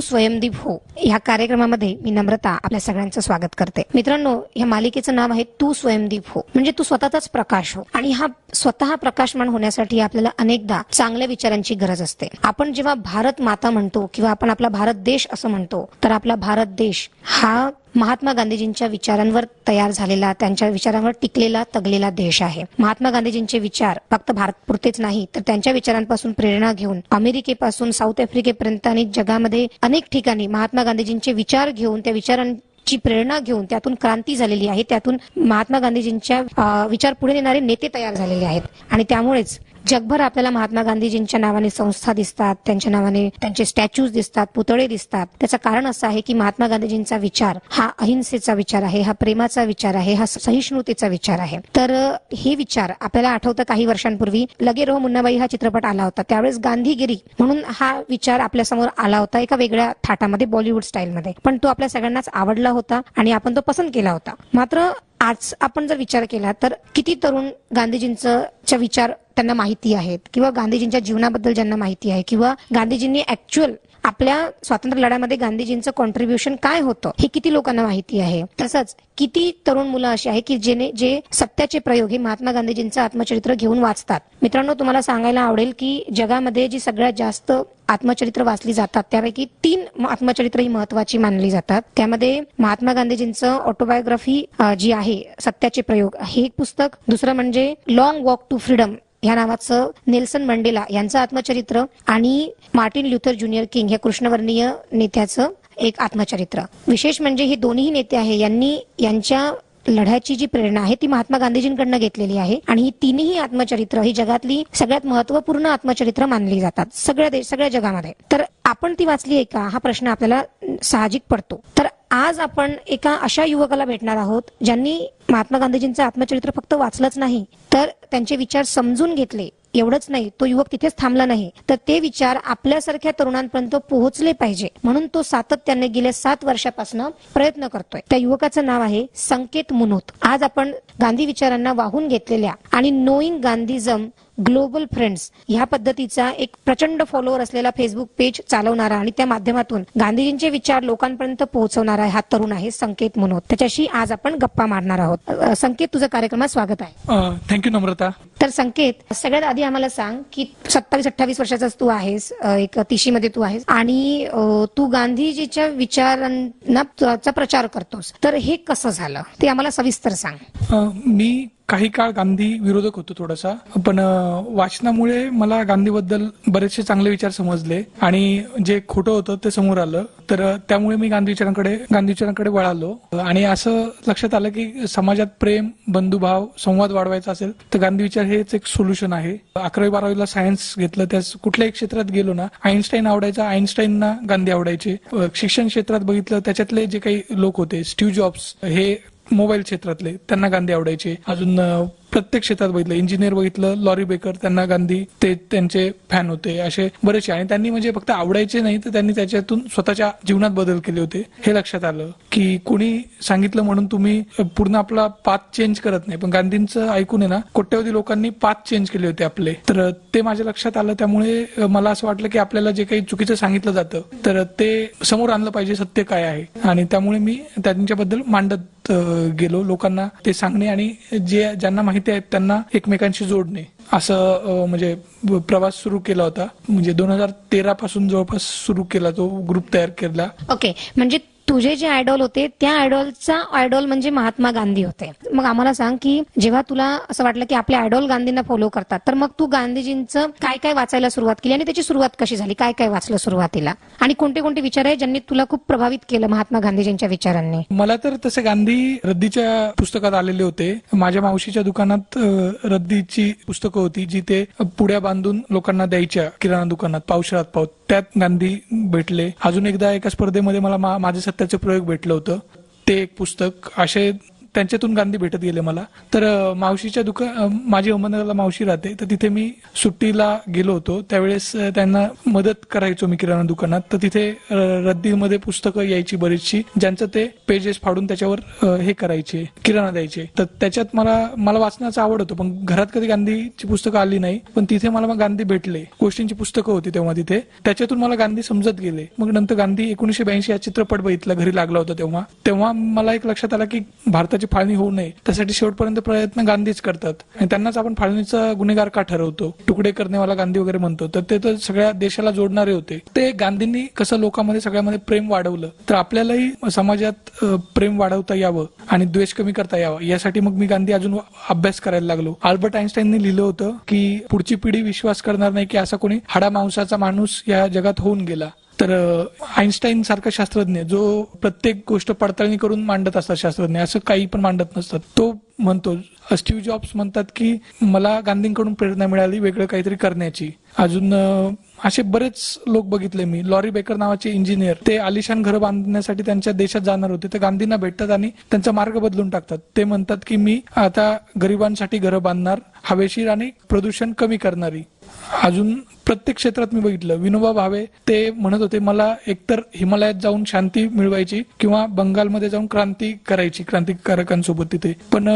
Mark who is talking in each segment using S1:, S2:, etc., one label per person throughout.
S1: स्वयंदीप हो या कार्यक्रमामध्ये मी नम्रता आपल्या सगळ्यांचं स्वागत करते. मित्रांनो या मालिकेचं नाव आहे तू स्वयंदीप हो म्हणजे तू स्वतःचाच प्रकाश हो. आणि हा स्वतः प्रकाशमान होण्यासाठी आपल्याला अनेकदा चांगल्या विचारांची गरज असते. आपण जेव्हा भारत माता म्हणतो किंवा आपण आपला भारत देश असं म्हणतो तर आपला भारत देश हा महात्मा गांधीजींच्या विचारांवर तयार झालेला त्यांच्या विचारांवर टिकलेला तगलेला देश आहे. महात्मा गांधीजींचे विचार फक्त भारत पुरतेच नाही तर त्यांच्या विचारांपासून प्रेरणा घेऊन अमेरिकेपासून साऊथ आफ्रिकेपर्यंत आणि जगामध्ये अनेक ठिकाणी महात्मा गांधीजींचे विचार घेऊन त्या विचारां ची प्रेरणा घेऊन त्यातून क्रांती झालेली आहे. त्यातून महात्मा गांधीजींच्या विचार पुढे नेणारे नेते तयार झालेले आहेत. आणि त्यामुळेच जगभर आपल्याला महात्मा गांधीजींच्या नावाने संस्था दिसतात त्यांच्या नावाने त्यांचे स्टॅच्यूज दिसतात पुतळे दिसतात. त्याचं कारण असं आहे की महात्मा गांधीजींचा विचार हा अहिंसेचा विचार आहे हा प्रेमाचा विचार आहे हा सहिष्णुतेचा विचार आहे. तर हे विचार आपल्याला आठवतं काही वर्षांपूर्वी लगे रोह मुन्नाबाई हा चित्रपट आला होता. त्यावेळेस गांधीगिरी म्हणून हा विचार आपल्यासमोर आला होता एका वेगळ्या थाटामध्ये बॉलिवूड स्टाईलमध्ये पण तो आपल्या सगळ्यांनाच आवडला होता आणि आपण तो पसंत केला होता. मात्र आज आपण जर विचार केला तर किती तरुण गांधीजींचं च्या विचार त्यांना माहिती आहेत किंवा गांधीजींच्या जीवनाबद्दल ज्यांना माहिती आहे किंवा गांधीजींनी ऍक्च्युअल आपल्या स्वातंत्र्य लढ्यामध्ये गांधीजींचं कॉन्ट्रीब्युशन काय होतं हे किती लोकांना माहिती आहे? तसंच किती तरुण मुलं अशी आहे की जेने जे सत्याचे प्रयोग हे महात्मा गांधीजींचं आत्मचरित्र घेऊन वाचतात? मित्रांनो तुम्हाला सांगायला आवडेल की जगामध्ये जी सगळ्यात जास्त आत्मचरित्र वाचली जातात त्यापैकी तीन आत्मचरित्र ही महत्वाची मानली जातात. त्यामध्ये महात्मा गांधीजींचं ऑटोबायोग्राफी जी आहे सत्याचे प्रयोग हे एक पुस्तक. दुसरं म्हणजे लॉंग वॉक टू फ्रीडम ह्या नावाचं नेल्सन मंडेला यांचं आत्मचरित्र आणि मार्टिन ल्युथर ज्युनियर किंग या कृष्णवर्णीय नेत्याचं एक आत्मचरित्र. विशेष म्हणजे हे दोन्ही नेते आहे यांनी यांच्या लढ्याची जी प्रेरणा आहे ती महात्मा गांधीजींकडनं घेतलेली आहे आणि ही तिन्ही आत्मचरित्र ही जगातली सगळ्यात महत्त्वपूर्ण आत्मचरित्र मानली जातात सगळ्या देश सगळ्या जगामध्ये. तर आपण ती वाचली आहे का? हा प्रश्न आपल्याला साहजिक पडतो. तर आज आपण एका अशा युवकाला भेटणार आहोत ज्यांनी महात्मा गांधीजींचं आत्मचरित्र फक्त वाचलंच नाही तर त्यांचे विचार समजून घेतले. एवढंच नाही तो युवक तिथेच थांबला नाही. तर ते विचार आपल्यासारख्या तरुणांपर्यंत पोहोचले पाहिजे. म्हणून तो सातत्याने गेल्या सात वर्षापासून प्रयत्न करतोय. त्या युवकाचं नाव आहे संकेत मुनोत. आज आपण गांधी विचारांना वाहून घेतलेल्या आणि नोईंग गांधीजम ग्लोबल फ्रेंड्स ह्या पद्धतीचा एक प्रचंड फॉलोअर असलेला फेसबुक पेज चालवणारा आणि त्या माध्यमातून गांधीजींचे विचार लोकांपर्यंत पोहोचवणारा हा तरुण आहे संकेत मनोत. त्याच्याशी आज आपण गप्पा मारणार आहोत. संकेत तुझं कार्यक्रमात स्वागत आहे.
S2: Thank you Namrata.
S1: तर संकेत सगळ्यात आधी आम्हाला सांग की सत्तावीस अठ्ठावीस वर्षाचाच तू आहेस एक तिशी मध्ये तू आहेस आणि तू गांधीजीच्या विचारांना प्रचार करतोस. तर हे कसं झालं? ते आम्हाला सविस्तर सांग.
S2: मी काही काळ गांधी विरोधक होतो थोडासा. पण वाचनामुळे मला गांधीबद्दल बरेचसे चांगले विचार समजले. आणि जे खोटं होतं ते समोर आलं. तर त्यामुळे मी गांधी विचारांकडे गांधी विचारांकडे वळालो. आणि असं लक्षात आलं की समाजात प्रेम बंधुभाव संवाद वाढवायचा असेल तर गांधी विचार हेच एक सोल्युशन आहे. अकरावी बारावीला सायन्स घेतलं त्या कुठल्याही क्षेत्रात गेलो ना आईन्स्टाईन आवडायचा आईन्स्टाईनना गांधी आवडायचे. शिक्षण क्षेत्रात बघितलं त्याच्यातले जे काही लोक होते स्टीव्ह जॉब्स हे मोबाईल क्षेत्रातले त्यांना गांधी आवडायचे. अजून प्रत्येक क्षेत्रात बघितलं. इंजिनियर बघितलं लॉरी बेकर त्यांना गांधी ते त्यांचे फॅन होते. असे बरेचसे. आणि त्यांनी म्हणजे फक्त आवडायचे नाही तर त्यांनी त्याच्यातून स्वतःच्या जीवनात बदल केले होते. हे लक्षात आलं की कोणी सांगितलं म्हणून तुम्ही पूर्ण आपला पाथ चेंज करत नाही. पण गांधींचं ऐकून आहे ना कोट्यवधी लोकांनी पाथ चेंज केले होते आपले. तर ते माझ्या लक्षात आलं. त्यामुळे मला असं वाटलं की आपल्याला जे काही चुकीचं सांगितलं जातं तर ते समोर आणलं पाहिजे. सत्य काय आहे? आणि त्यामुळे मी त्यांच्याबद्दल मांडत गेलो लोकांना ते सांगणे आणि जे ज्यांना माहिती आहेत त्यांना एकमेकांशी जोडणे. असं म्हणजे प्रवास सुरू केला होता. म्हणजे दोन हजार तेरा पासून जवळपास सुरू केला तो ग्रुप तयार केला.
S1: ओके म्हणजे तुझे जे आयडॉल होते त्या आयडॉलचा आयडॉल म्हणजे महात्मा गांधी होते. मग आम्हाला सांग की जेव्हा तुला असं वाटलं की आपले आयडॉल गांधींना फॉलो करतात तर मग तू गांधीजींचं काय काय वाचायला सुरुवात केली आणि त्याची सुरुवात कशी झाली? काय काय वाचलं सुरुवातीला? आणि कोणते कोणते विचार आहे ज्यांनी तुला खूप प्रभावित केलं महात्मा गांधीजींच्या विचारांनी?
S2: मला तर तसे गांधी रद्दीच्या पुस्तकात आलेले होते. माझ्या मावशीच्या दुकानात रद्दीची पुस्तकं होती जी ते पुड्या बांधून लोकांना द्यायच्या किराणा दुकानात पावसाळ्यात पाव त्यात गांधी भेटले. अजून एकदा एका स्पर्धेमध्ये मला मा- त्याचं प्रयोग भेटलं होतं. ते एक पुस्तक असे त्यांच्यातून गांधी भेटत गेले मला. तर मावशीच्या दुकान माझी अहमदनगरला मावशी राहते. तर तिथे मी सुट्टीला गेलो होतो. त्यावेळेस त्यांना मदत करायचो मी किराणा दुकानात. तर तिथे रद्दीमध्ये पुस्तकं यायची बरीचशी. ज्यांचं ते पेजेस फाडून त्याच्यावर हे करायचे किराणा द्यायचे. तर त्याच्यात मला मला वाचण्याचा आवड होतं. पण घरात कधी गांधीची पुस्तकं आली नाही. पण तिथे मला मग गांधी भेटले. गोष्टींची पुस्तकं होती तेव्हा तिथे. त्याच्यातून मला गांधी समजत गेले. मग नंतर गांधी एकोणीशे ब्याऐंशी हा चित्रपट बघितला घरी लागला होता तेव्हा. तेव्हा मला एक लक्षात आलं की स्वतःची फाळणी होऊ नये. त्यासाठी शेवटपर्यंत प्रयत्न गांधीच करतात. आणि त्यांनाच आपण फाळणीचा गुन्हेगार का ठरवतो? तुकडे करणेवाला गांधी वगैरे म्हणतो. तर ते तर सगळ्या देशाला जोडणारे होते. ते गांधींनी कसं लोकांमध्ये सगळ्यामध्ये प्रेम वाढवलं? तर आपल्यालाही समाजात प्रेम वाढवता यावं आणि द्वेष कमी करता यावा. यासाठी मग मी गांधी अजून अभ्यास करायला लागलो. अल्बर्ट आईन्स्टाईनने लिहिलं होतं की पुढची पिढी विश्वास करणार नाही की असा कोणी हाडा मांसाचा माणूस या जगात होऊन गेला. तर आईन्स्टाईन सारखा शास्त्रज्ञ जो प्रत्येक गोष्ट पडताळणी करून मांडत असतात शास्त्रज्ञ असं काही पण मांडत नसतात. तो म्हणतो स्टीव्ह जॉब्स म्हणतात की मला गांधींकडून प्रेरणा मिळाली वेगळं काहीतरी करण्याची. अजून असे बरेच लोक बघितले मी. लॉरी बेकर नावाचे इंजिनियर ते आलिशान घरं बांधण्यासाठी त्यांच्या देशात जाणार होते. ते गांधींना भेटतात आणि त्यांचा मार्ग बदलून टाकतात. ते म्हणतात की मी आता गरिबांसाठी घरं बांधणार हवेशीर आणि प्रदूषण कमी करणारी. अजून प्रत्येक क्षेत्रात मी बघितलं. विनोबा भावे ते म्हणत होते मला एकतर हिमालयात जाऊन शांती मिळवायची किंवा बंगालमध्ये जाऊन क्रांती करायची क्रांतिकारकांसोबत तिथे. पण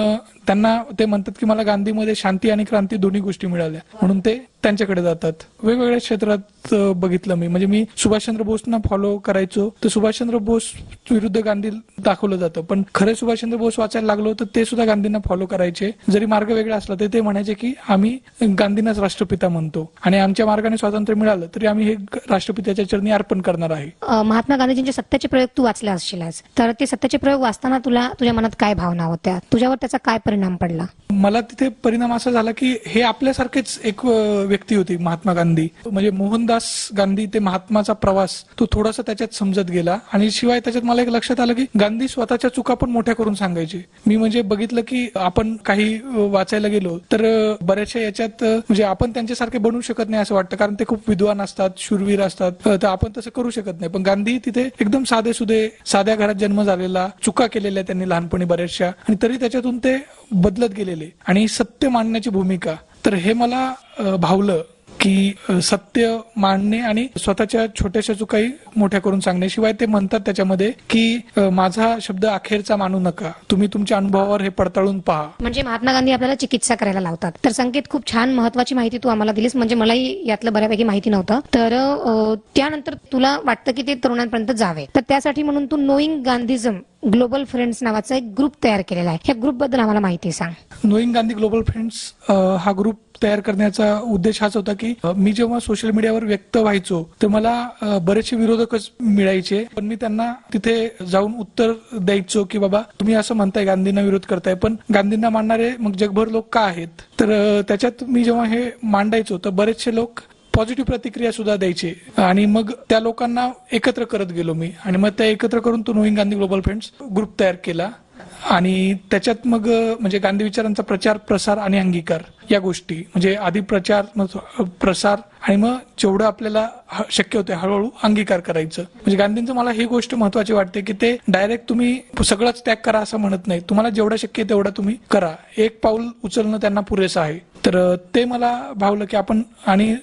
S2: त्यांना ते म्हणतात की मला गांधीमध्ये शांती आणि क्रांती दोन्ही गोष्टी मिळाल्या. म्हणून ते त्यांच्याकडे जातात. वेगवेगळ्या क्षेत्रात बघितलं मी. म्हणजे मी सुभाषचंद्र बोसना फॉलो करायचो. तर सुभाषचंद्र बोस विरुद्ध गांधी दाखवलं जातं. पण खरे सुभाषचंद्र बोस वाचायला लागलो तर ते सुद्धा गांधींना फॉलो करायचे. जरी मार्ग वेगळा असला तरी ते म्हणायचे की आम्ही गांधींनाच राष्ट्रपिता म्हणतो आणि आमच्या मार्ग मार्गाने स्वातंत्र्य मिळालं तरी आम्ही हे राष्ट्रपित्याच्या चरणी अर्पण करणार आहे.
S1: महात्मा गांधीजींचे सत्याचे प्रयोग तू वाचले असशील तर ते सत्याचे प्रयोग वाचताना तुला तुझ्या मनात काय भावना होत्या? तुझ्यावर त्याचा काय परिणाम पडला?
S2: मला तिथे परिणाम असा झाला की हे आपल्यासारखेच एक व्यक्ती होती महात्मा गांधी. म्हणजे मोहनदास गांधी ते महात्माचा प्रवास तो थोडासा त्याच्यात समजत गेला. आणि शिवाय त्याच्यात मला एक लक्षात आलं की गांधी स्वतःच्या चुका पण मोठ्या करून सांगायचे. मी म्हणजे बघितलं की आपण काही वाचायला गेलो तर बऱ्याचशा याच्यात म्हणजे आपण त्यांच्यासारखे बनवू शकत नाही असं वाटतं. कारण ते खूप विद्वान असतात शूरवीर असतात. तर आपण तसं करू शकत नाही. पण गांधी तिथे एकदम साधे सुधे साध्या घरात जन्म झालेला चुका केलेल्या त्यांनी लहानपणी बऱ्याचशा. आणि तरी त्याच्यातून ते बदलत गेलेले. आणि सत्य मांडण्याची भूमिका. तर हे मला भावलं. की सत्य मांडणे आणि स्वतःच्या छोट्याशा चुकाही मोठ्या करून सांगणे शिवाय ते म्हणतात त्याच्यामध्ये की माझा शब्द अखेरचा मानू नका. तुम्ही तुमच्या अनुभवावर हे पडताळून पहा.
S1: म्हणजे महात्मा गांधी आपल्याला चिकित्सा करायला लावतात. तर संकेत खूप छान महत्वाची माहिती तू आम्हाला दिलीस. म्हणजे मलाही यातलं बऱ्यापैकी माहिती नव्हतं. तर त्यानंतर तुला वाटतं की ते तरुणांपर्यंत जावे. तर त्यासाठी म्हणून तू नोईंग गांधीझम ग्लोबल फ्रेंड्स नावाचा एक ग्रुप तयार केलेला आहे. ह्या ग्रुपबद्दल आम्हाला माहिती सांग.
S2: नोईंग गांधी ग्लोबल फ्रेंड्स हा ग्रुप तयार करण्याचा उद्देश हाच होता की मी जेव्हा सोशल मीडियावर व्यक्त व्हायचो तर मला बरेचसे विरोधकच मिळायचे. पण मी त्यांना तिथे जाऊन उत्तर द्यायचो की बाबा तुम्ही असं म्हणताय गांधींना विरोध करताय पण गांधींना मानणारे मग जगभर लोक का आहेत? तर त्याच्यात मी जेव्हा हे मांडायचो तर बरेचसे लोक पॉझिटिव्ह प्रतिक्रिया सुद्धा द्यायचे. आणि मग त्या लोकांना एकत्र करत गेलो मी. आणि मग त्या एकत्र करून तो knowing Gandhi global friends group तयार केला. आणि त्याच्यात मग म्हणजे गांधी विचारांचा प्रचार प्रसार आणि अंगीकार या गोष्टी. म्हणजे आधी प्रचार प्रसार आणि मग जेवढं आपल्याला शक्य होते हळूहळू अंगीकार करायचं. म्हणजे गांधींचं मला ही गोष्ट महत्वाची वाटते की ते डायरेक्ट तुम्ही सगळंच त्याग करा असं म्हणत नाही तुम्हाला जेवढं शक्य आहे तेवढं तुम्ही करा. एक पाऊल उचलणं त्यांना पुरेसं आहे. तर ते मला भावलं की आपण आणि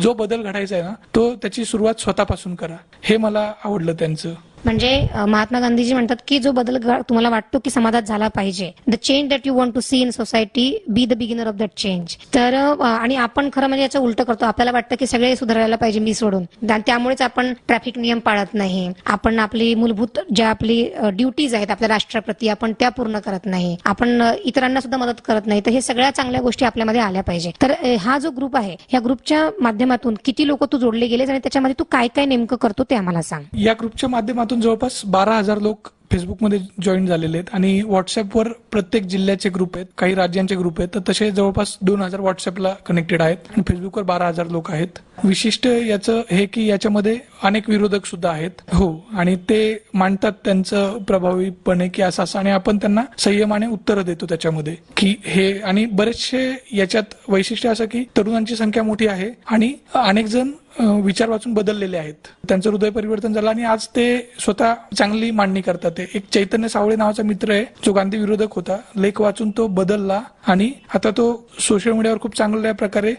S2: जो बदल घडायचा आहे ना तो त्याची सुरुवात स्वतःपासून करा. हे मला आवडलं त्यांचं.
S1: म्हणजे महात्मा गांधीजी म्हणतात की जो बदल तुम्हाला वाटतो की समाजात झाला पाहिजे the change that you want to see in society be the beginner of that change तर आणि आपण खरं म्हणजे याचं उलट करतो. आपल्याला वाटतं की सगळे सुधारायला पाहिजे मी सोडून. त्यामुळेच आपण ट्रॅफिक नियम पाळत नाही. आपण आपली मूलभूत ज्या आपली ड्युटीज आहेत आपल्या राष्ट्राप्रती आपण त्या पूर्ण करत नाही. आपण इतरांना सुद्धा मदत करत नाही. तर हे सगळ्या चांगल्या गोष्टी आपल्यामध्ये आल्या पाहिजे. तर हा जो ग्रुप आहे ह्या ग्रुपच्या माध्यमातून किती लोक तू जोडले गेलेस आणि त्याच्यामध्ये तू काय काय नेमकं करतो ते आम्हाला सांग.
S2: या ग्रुपच्या माध्यमातून जवळपास बारा हजार लोक फेसबुकमध्ये जॉईन झालेले आहेत आणि व्हॉट्सअपवर प्रत्येक जिल्ह्याचे ग्रुप आहेत काही राज्यांचे ग्रुप आहेत तर तसे जवळपास दोन हजार व्हॉट्सअपला कनेक्टेड आहेत आणि फेसबुकवर बारा हजार लोक आहेत. विशिष्ट याचं हे की याच्यामध्ये अनेक विरोधक सुद्धा आहेत. हो आणि ते मांडतात त्यांचं प्रभावीपणे की असं असं आणि आपण त्यांना संयमाने उत्तरं देतो त्याच्यामध्ये की हे आणि बरेचसे याच्यात वैशिष्ट्य असं की तरुणांची संख्या मोठी आहे आणि अनेक जण विचार वाचून बदललेले आहेत. त्यांचं हृदय परिवर्तन झालं आणि आज ते स्वतः चांगली मांडणी करतात. ते. एक चैतन्य सावळे नावाचा मित्र आहे जो गांधी विरोधक होता. लेख वाचून तो बदलला आणि आता तो सोशल मीडियावर खूप चांगल्या प्रकारे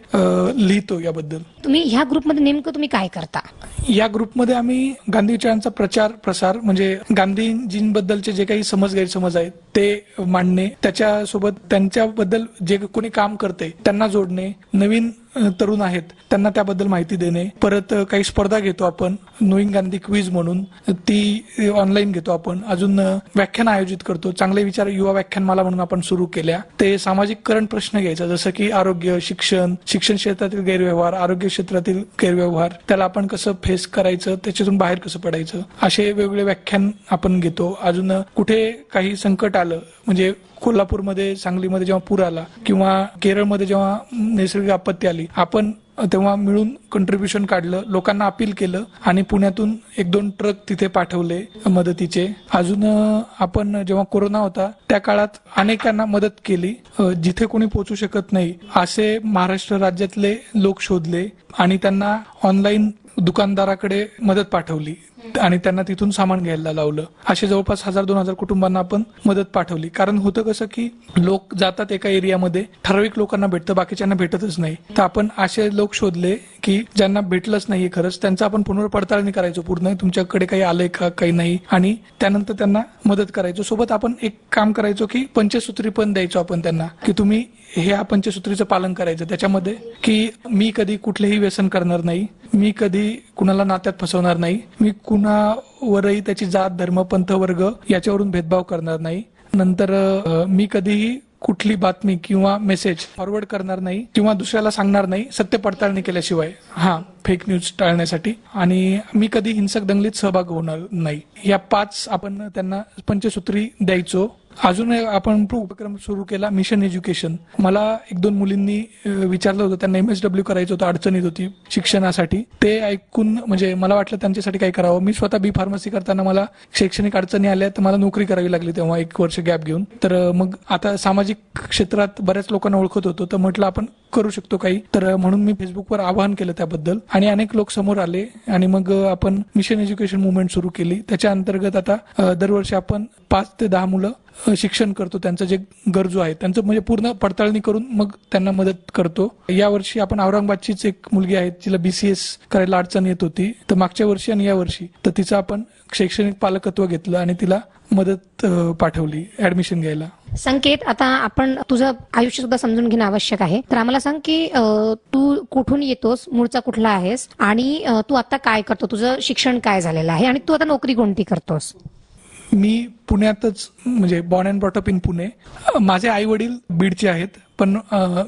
S2: लिहितो याबद्दल.
S1: तुम्ही ह्या ग्रुपमध्ये नेमकं तुम्ही काय करता?
S2: या ग्रुपमध्ये आम्ही गांधी विचारांचा प्रचार प्रसार म्हणजे गांधीजींबद्दलचे जे काही समज गैरसमज आहेत ते मांडणे त्याच्यासोबत त्यांच्याबद्दल जे कोणी काम करते त्यांना जोडणे. नवीन तरुण आहेत त्यांना त्याबद्दल माहिती देणे. परत काही स्पर्धा घेतो आपण नोईंग गांधी क्विज म्हणून. ती ऑनलाईन घेतो आपण. अजून व्याख्यान आयोजित करतो. चांगले विचार युवा व्याख्यान मला म्हणून आपण सुरू केल्या. ते सामाजिक करण प्रश्न घ्यायचा जसं की आरोग्य शिक्षण शिक्षण क्षेत्रातील गैरव्यवहार आरोग्य क्षेत्रातील गैरव्यवहार त्याला आपण कसं फेस करायचं त्याच्यातून बाहेर कसं पडायचं असे वेगवेगळे व्याख्यान आपण घेतो. अजून कुठे काही संकट आलं. म्हणजे कोल्हापूरमध्ये सांगलीमध्ये जेव्हा पूर आला किंवा केरळमध्ये जेव्हा नैसर्गिक आपत्ती आली आपण तेव्हा मिळून कंट्रीब्युशन काढलं लोकांना अपील केलं आणि पुण्यातून एक दोन ट्रक तिथे पाठवले मदतीचे. अजून आपण जेव्हा कोरोना होता त्या काळात अनेकांना मदत केली. जिथे कोणी पोहोचू शकत नाही असे महाराष्ट्र राज्यातले लोक शोधले आणि त्यांना ऑनलाईन दुकानदाराकडे मदत पाठवली. आणि त्यांना तिथून सामान घ्यायला लावलं. असे जवळपास हजार दोन हजार कुटुंबांना आपण मदत पाठवली. कारण होतं कसं की लोक जातात एका एरियामध्ये ठराविक लोकांना भेटतं बाकीच्यांना भेटतच नाही. तर आपण असे लोक शोधले की ज्यांना भेटलंच नाहीये खरंच त्यांचं आपण पुनर्पडताळणी करायचो पूर्ण. तुमच्याकडे काही आलंय का काही नाही. आणि त्यानंतर त्यांना मदत करायचो. सोबत आपण एक काम करायचो की पंचसूत्री पण द्यायचो आपण त्यांना की तुम्ही ह्या पंचसूत्रीचं पालन करायचं. त्याच्यामध्ये की मी कधी कुठलेही व्यसन करणार नाही मी कधी कुणाला नात्यात फसवणार नाही मी कुणावरही त्याची जात धर्म पंथ वर्ग याच्यावरून भेदभाव करणार नाही. नंतर मी कधीही कुठली बातमी किंवा मेसेज फॉरवर्ड करणार नाही किंवा दुसऱ्याला सांगणार नाही सत्य पडताळणी केल्याशिवाय. हा फेक न्यूज टाळण्यासाठी. आणि मी कधी हिंसक दंगलीत सहभाग होणार नाही. या पाच आपण त्यांना पंचसूत्री द्यायचो. अजून एक आपण उपक्रम सुरू केला मिशन एज्युकेशन मला एक दोन मुलींनी विचारलं होतं. त्यांना एम एस डब्ल्यू करायचं होतं अडचणीत होती शिक्षणासाठी. ते ऐकून म्हणजे मला वाटलं त्यांच्यासाठी काय करावं. मी स्वतः बी फार्मसी करताना मला शैक्षणिक अडचणी आल्या तर मला नोकरी करावी लागली तेव्हा एक वर्ष गॅप घेऊन. तर मग आता सामाजिक क्षेत्रात बऱ्याच लोकांना ओळखत होतो. तर म्हटलं आपण करू शकतो काही. तर म्हणून मी फेसबुकवर आवाहन केलं त्याबद्दल. आणि अनेक लोक समोर आले आणि मग आपण मिशन एज्युकेशन मुवमेंट सुरू केली. त्याच्या अंतर्गत आता दरवर्षी आपण पाच ते दहा मुलं शिक्षण करतो. त्यांचं जे गरजू आहे त्यांचं म्हणजे पूर्ण पडताळणी करून मग त्यांना मदत करतो. यावर्षी आपण औरंगाबादचीच एक मुलगी आहे तिला बीसीएस करायला अडचण येत होती. तर मागच्या वर्षी आणि या वर्षी तर तिचं आपण शैक्षणिक पालकत्व घेतलं आणि तिला मदत पाठवली ऍडमिशन घ्यायला.
S1: संकेत आता आपण तुझं आयुष्य सुद्धा समजून घेणं आवश्यक आहे. तर आम्हाला सांग की तू कुठून येतोस मूळचा कुठला आहेस आणि तू आता काय करतो? तुझं शिक्षण काय झालेलं आहे? आणि तू आता नोकरी कोणती करतोस?
S2: मी पुण्यातच म्हणजे born and brought up in Pune. माझे आई वडील बीडचे आहेत. पण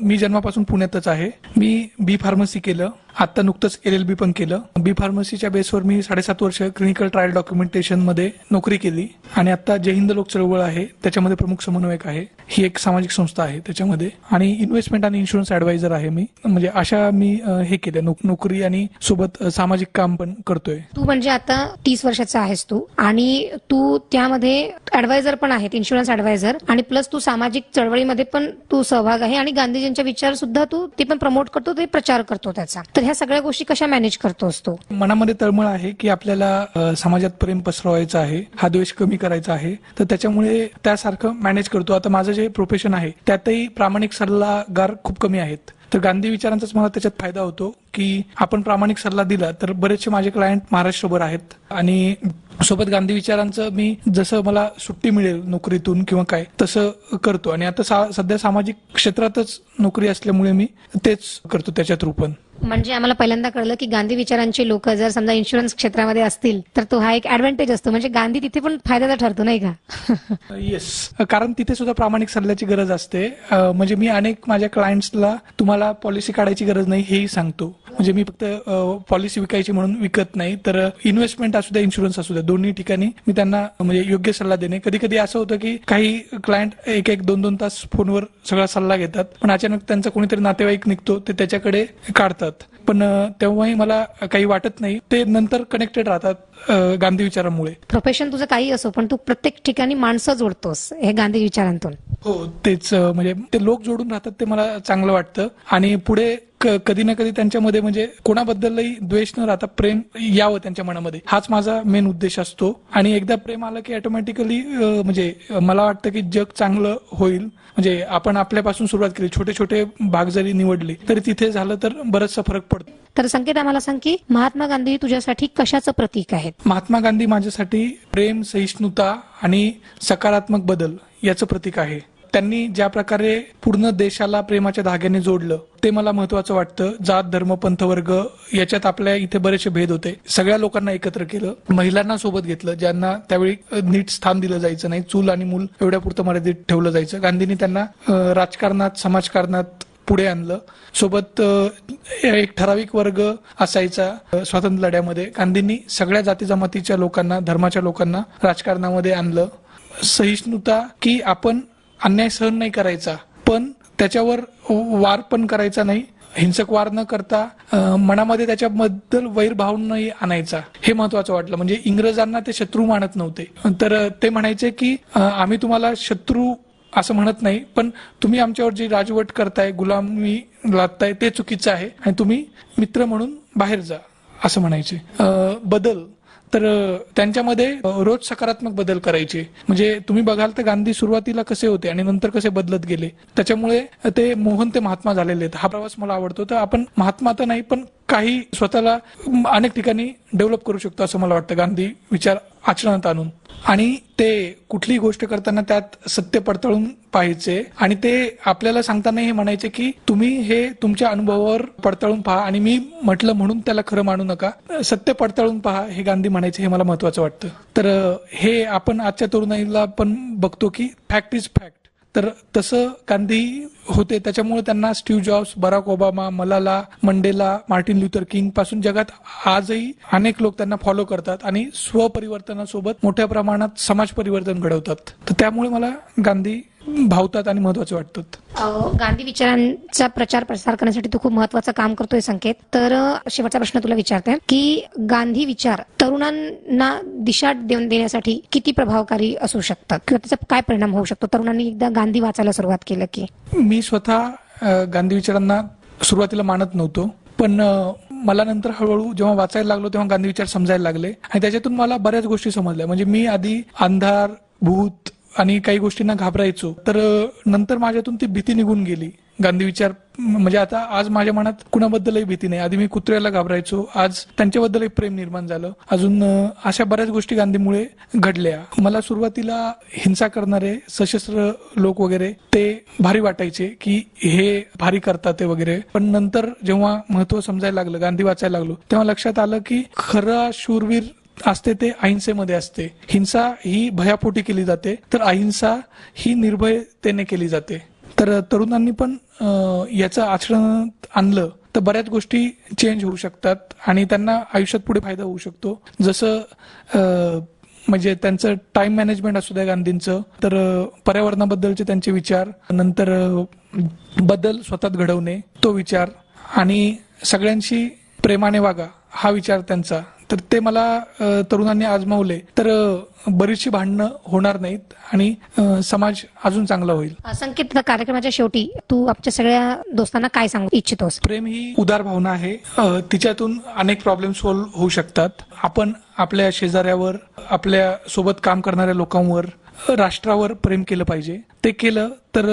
S2: मी जन्मापासून पुण्यातच आहे. मी बी फार्मसी केलं. आता नुकतंच एल एल बी पण केलं. बी फार्मसीच्या बेसवर मी साडेसात वर्ष क्लिनिकल ट्रायल डॉक्युमेंटेशनमध्ये नोकरी केली. आणि आता जय हिंद लोक चळवळ आहे. त्याच्यामध्ये प्रमुख समन्वयक आहे. ही एक सामाजिक संस्था आहे त्याच्यामध्ये. आणि इन्व्हेस्टमेंट आणि इन्शुरन्स ऍडवायझर आहे मी. म्हणजे अशा मी हे केलं नोक- नोकरी आणि सोबत सामाजिक काम पण करतोय.
S1: तू म्हणजे आता तीस वर्षाचा आहेस तू. आणि तू त्यामध्ये ऍडवायझर पण आहेत इन्शुरन्स ऍडवायझर आणि प्लस तू सामाजिक चळवळीमध्ये पण तू सहभाग आहे आणि गांधीजींच्या विचार सुद्धा तू ते पण प्रमोट करतो ते प्रचार करतो त्याचा. तर ह्या सगळ्या गोष्टी कशा मॅनेज करतोस तू?
S2: मनामध्ये तळमळ आहे की आपल्याला समाजात प्रेम पसरवायचं आहे हा द्वेष कमी करायचा आहे तर त्याच्यामुळे त्यासारखं मॅनेज करतो. आता माझं जे प्रोफेशन आहे त्यातही प्रामाणिक सल्लागार खूप कमी आहेत. तर गांधी विचारांचाच मला त्याच्यात फायदा होतो की आपण प्रामाणिक सल्ला दिला तर बरेचसे माझे क्लायंट महाराष्ट्रभर आहेत. आणि सोबत गांधी विचारांचं मी जसं मला सुट्टी मिळेल नोकरीतून किंवा काय तसं करतो. आणि आता सा- सध्या सामाजिक क्षेत्रातच नोकरी असल्यामुळे मी तेच करतो त्याच्या थ्रू पण
S1: म्हणजे आम्हाला पहिल्यांदा कळलं की गांधी विचारांचे लोक जर समजा इन्शुरन्स क्षेत्रामध्ये असतील तर तो हा एक ऍडव्हान्टेज असतो. म्हणजे गांधी तिथे पण फायद्याचा ठरतो नाही का?
S2: येस कारण तिथे सुद्धा प्रामाणिक सल्ल्याची गरज असते. म्हणजे मी अनेक माझ्या क्लायंट्सला तुम्हाला पॉलिसी काढायची गरज नाही हेही सांगतो. म्हणजे मी फक्त पॉलिसी विकायची म्हणून विकत नाही तर इन्व्हेस्टमेंट असू द्या इन्शुरन्स असू द्या दोन्ही ठिकाणी मी त्यांना म्हणजे योग्य सल्ला देणे. कधी कधी असं होतं की काही क्लायंट एक एक दोन दोन तास फोनवर सगळा सल्ला घेतात पण अचानक त्यांचा कोणीतरी नातेवाईक निघतो ते त्याच्याकडे काढतात. पण तेव्हाही मला काही वाटत नाही. ते नंतर कनेक्टेड राहतात गांधी विचारामुळे.
S1: प्रोफेशन तुझं काही असो पण तू प्रत्येक ठिकाणी माणसं जोडतोस हे गांधी विचारांतून.
S2: हो तेच म्हणजे ते लोक जोडून राहतात ते मला चांगलं वाटतं. आणि पुढे कधी ना कधी त्यांच्यामध्ये म्हणजे कोणाबद्दलही द्वेष न राहता प्रेम यावं त्यांच्या मनामध्ये. हाच माझा मेन उद्देश असतो. आणि एकदा प्रेम आलं की ऑटोमॅटिकली म्हणजे मला वाटतं की जग चांगलं होईल. म्हणजे आपण आपल्यापासून सुरुवात केली छोटे छोटे भाग जरी निवडले तरी तिथे झालं तर बराचसा फरक पडतो.
S1: तर संकेत आम्हाला सांग की महात्मा गांधी तुझ्यासाठी कशाचं प्रतीक आहेत?
S2: महात्मा गांधी माझ्यासाठी प्रेम सहिष्णुता आणि सकारात्मक बदल याचं प्रतीक आहे. त्यांनी ज्या प्रकारे पूर्ण देशाला प्रेमाच्या धाग्याने जोडलं ते मला महत्वाचं वाटतं. जात धर्म पंथ वर्ग याच्यात आपल्या इथे बरेचसे भेद होते. सगळ्या लोकांना एकत्र केलं. महिलांना सोबत घेतलं ज्यांना त्यावेळी नीट स्थान दिलं जायचं नाही. चूल आणि मूल एवढ्यापुरतं मर्यादित ठेवलं जायचं. गांधींनी त्यांना राजकारणात समाजकारणात पुढे आणलं. सोबत एक ठराविक वर्ग असायचा स्वातंत्र्य लढ्यामध्ये. गांधींनी सगळ्या जाती जमातीच्या लोकांना धर्माच्या लोकांना राजकारणामध्ये आणलं. सहिष्णुता की आपण अन्याय सहन नाही करायचा. पण त्याच्यावर वार पण करायचा नाही. हिंसक वार न करता मनामध्ये त्याच्याबद्दल वैरभाव नाही आणायचा. हे महत्वाचं वाटलं. म्हणजे इंग्रजांना ते शत्रू मानत नव्हते. तर ते म्हणायचे की आम्ही तुम्हाला शत्रू असं म्हणत नाही पण तुम्ही आमच्यावर जी राजवट करताय गुलामी लादताय ते चुकीचं आहे आणि तुम्ही मित्र म्हणून बाहेर जा असं म्हणायचे. बदल तर त्यांच्यामध्ये रोज सकारात्मक बदल करायचे. म्हणजे तुम्ही बघाल तर गांधी सुरुवातीला कसे होते आणि नंतर कसे बदलत गेले. त्याच्यामुळे ते मोहन ते महात्मा झालेले आहेत. हा प्रवास मला आवडतो. तर आपण महात्मा तर नाही पण काही स्वतःला अनेक ठिकाणी डेव्हलप करू शकतो असं मला वाटतं. गांधी विचार आचरणात आणून आणि ते कुठलीही गोष्ट करताना त्यात सत्य पडताळून पाहायचे. आणि ते आपल्याला सांगताना हे म्हणायचे की तुम्ही हे तुमच्या अनुभवावर पडताळून पहा आणि मी म्हटलं म्हणून त्याला खरं मानू नका. सत्य पडताळून पहा हे गांधी म्हणायचे हे मला महत्वाचं वाटतं. तर हे आपण आजच्या तरुणाईला पण बघतो की फॅक्ट इज फॅक्ट. तर तसं गांधी होते. त्याच्यामुळे त्यांना Steve Jobs Barack Obama Malala Mandela Martin Luther किंगपासून जगात आजही अनेक लोक त्यांना फॉलो करतात आणि स्वपरिवर्तनासोबत मोठ्या प्रमाणात समाज परिवर्तन घडवतात. तर त्यामुळे मला गांधी भावतात आणि महत्त्वाचे वाटतात.
S1: गांधी विचारांचा प्रचार प्रसार करण्यासाठी तू खूप महत्वाचं काम करतोय संकेत. तर शेवटचा प्रश्न तुला विचारते की गांधी विचार तरुणांना दिशा देऊन देण्यासाठी किती प्रभावकारी असू शकतात? किंवा त्याचा काय परिणाम होऊ शकतो? तरुणांनी एकदा गांधी वाचायला सुरुवात केलं की.
S2: मी स्वतः गांधी विचारांना सुरुवातीला मानत नव्हतो. पण मला नंतर हळूहळू जेव्हा वाचायला लागलो तेव्हा गांधी विचार समजायला लागले. आणि त्याच्यातून मला बऱ्याच गोष्टी समजल्या. म्हणजे मी आधी अंधार भूत आणि काही गोष्टींना घाबरायचो. तर नंतर माझ्यातून ती भीती निघून गेली. गांधी विचार म्हणजे आता आज माझ्या मनात कुणाबद्दलही भीती नाही. आधी मी कुत्र्याला घाबरायचो. आज त्यांच्याबद्दलही प्रेम निर्माण झालं. अजून अशा बऱ्याच गोष्टी गांधीमुळे घडल्या. मला सुरुवातीला हिंसा करणारे सशस्त्र लोक वगैरे ते भारी वाटायचे की हे भारी करतात ते वगैरे. पण नंतर जेव्हा महत्त्व समजायला लागलं गांधी वाचायला लागलो तेव्हा लक्षात आलं की खरा शूरवीर असते ते अहिंसेमध्ये असते. हिंसा ही भयापोटी केली जाते तर अहिंसा ही निर्भयतेने केली जाते. तर तरुणांनी पण याचं आचरणात आणलं तर बऱ्याच गोष्टी चेंज होऊ शकतात आणि त्यांना आयुष्यात पुढे फायदा होऊ शकतो. जसं अं, म्हणजे त्यांचं टाइम मॅनेजमेंट असू द्या गांधींचं तर पर्यावरणाबद्दलचे त्यांचे विचार नंतर बदल स्वतःत घडवणे तो विचार आणि सगळ्यांशी प्रेमाने वागा हा विचार त्यांचा. तर ते मला तरुणांनी आजमावले. तर बरीचशी भांडणं होणार नाहीत आणि समाज अजून चांगला होईल.
S1: संकेत कार्यक्रमाच्या शेवटी तू आमच्या सगळ्या दोस्तांना काय सांगू इच्छितोस?
S2: प्रेम ही उदार भावना आहे. तिच्यातून अनेक प्रॉब्लेम सॉल्व्ह होऊ शकतात. आपण आपल्या शेजाऱ्यावर आपल्यासोबत काम करणाऱ्या लोकांवर राष्ट्रावर प्रेम केलं पाहिजे. ते केलं तर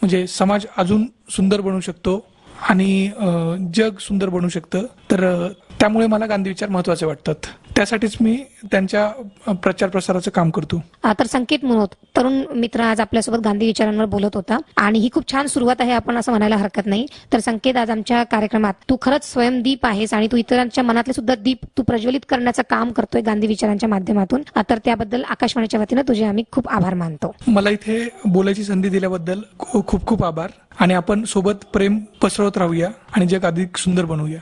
S2: म्हणजे समाज अजून सुंदर बनू शकतो आणि जग सुंदर बनू शकतं. तर त्यामुळे मला गांधी विचार महत्त्वाचे वाटतात. त्यासाठीच मी त्यांच्या प्रचार प्रसाराचं काम करतो.
S1: तर संकेत म्हणत तरुण मित्र आज आपल्यासोबत गांधी विचारांवर बोलत होता. आणि ही खूप छान सुरुवात आहे आपण असं म्हणायला हरकत नाही. तर संकेत आज आमच्या कार्यक्रमात तू खरंच स्वयंदीप आहेस आणि तू इतरांच्या मनातले सुद्धा दीप तू प्रज्वलित करण्याचं काम करतोय गांधी विचारांच्या माध्यमातून. तर त्याबद्दल आकाशवाणीच्या वतीनं तुझे आम्ही खूप आभार मानतो.
S2: मला इथे बोलायची संधी दिल्याबद्दल खूप खूप आभार. आणि आपण सोबत प्रेम पसरवत राहूया आणि जग अधिक सुंदर बनवूया